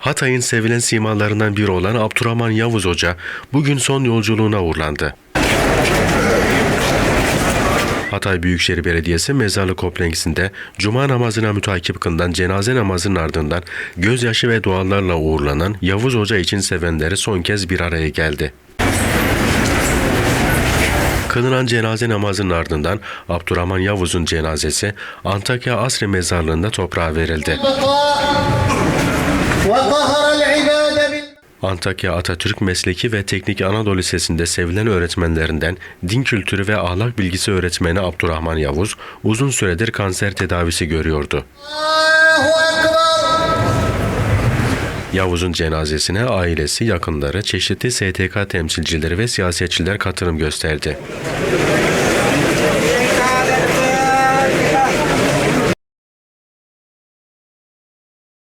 Hatay'ın sevilen simalarından biri olan Abdurrahman Yavuz Hoca bugün son yolculuğuna uğurlandı. Hatay Büyükşehir Belediyesi mezarlık kompleksinde cuma namazına mütakip kılınan cenaze namazının ardından gözyaşı ve dualarla uğurlanan Yavuz Hoca için sevenleri son kez bir araya geldi. Kılınan cenaze namazının ardından Abdurrahman Yavuz'un cenazesi Antakya Asri Mezarlığı'nda toprağa verildi. Antakya Atatürk Mesleki ve Teknik Anadolu Lisesi'nde sevilen öğretmenlerinden din kültürü ve ahlak bilgisi öğretmeni Abdurrahman Yavuz uzun süredir kanser tedavisi görüyordu. Yavuz'un cenazesine ailesi, yakınları, çeşitli STK temsilcileri ve siyasetçiler katılım gösterdi.